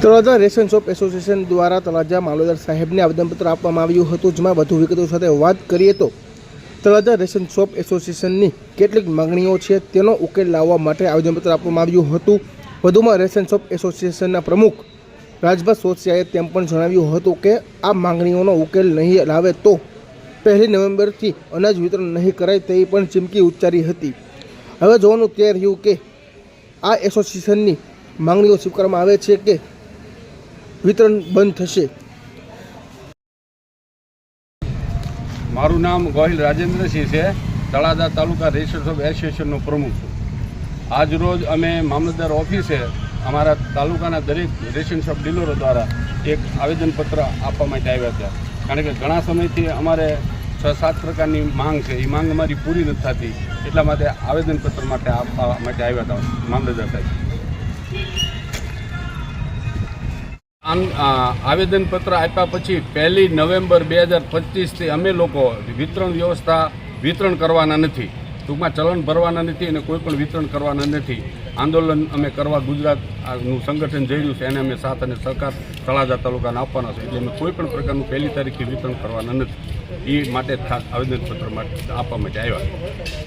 Talaja ration shop association દ્વારા તળાજા મામલતદાર સાહેબને આવેદનપત્ર આપવામાં આવ્યું હતું, જેમાં વધુ વિગતો સાથે વાત કરીએ તો, તળાજા રેશન શોપ એસોસિએશનની કેટલીક માંગણીઓ છે, તેનો ઉકેલ લાવવા માટે આવેદનપત્ર આપવામાં આવ્યું હતું. વધુમાં રેશન શોપ એસોસિએશનના પ્રમુખ રાજભા સોસિયાએ તેમ પણ જણાવ્યું હતું કે, આ માંગણીઓનો ઉકેલ નહીં લાવે તો પહેલી નવેમ્બરથી અનાજ વિતરણ નહીં કરાય તેવી પણ ચીમકી ઉચ્ચારી હતી. હવે જોવાનું તે રહ્યું કે, આ એસોસિએશનની માંગણીઓ સ્વીકારવામાં આવે છે કે વિતરણ બંધ થશે. મારું નામ ગોહિલ રાજેન્દ્રસિંહ છે. તળાજા તાલુકા રેશન ઓફ એસોસિએશનનો પ્રમુખ છું. આજ રોજ અમે મામલતદાર ઓફિસે અમારા તાલુકાના દરેક રેશન શોપ ડીલરો દ્વારા એક આવેદનપત્ર આપવા માટે આવ્યા હતા. કારણ કે ઘણા સમયથી અમારે છ સાત પ્રકારની માંગ છે. એ માંગ અમારી પૂરી નથી થતી. એટલા માટે આવેદનપત્ર માટે આપવા માટે આવ્યા હતા મામલતદાર સાહેબ. આવેદનપત્ર આપ્યા પછી પહેલી નવેમ્બર બે હજાર પચીસથી અમે લોકો વિતરણ વ્યવસ્થા વિતરણ કરવાના નથી. ટૂંકમાં ચલણ ભરવાના નથી અને કોઈ પણ વિતરણ કરવાના નથી. આંદોલન અમે કરવા ગુજરાતનું સંગઠન જઈ રહ્યું છે, એને અમે સાથ અને સરકાર તળાજા તાલુકાને આપવાના છે. એટલે અમે કોઈ પણ પ્રકારનું પહેલી તારીખથી વિતરણ કરવાના નથી. એ માટે ખાસ આવેદનપત્ર માટે આપવા માટે આવ્યા.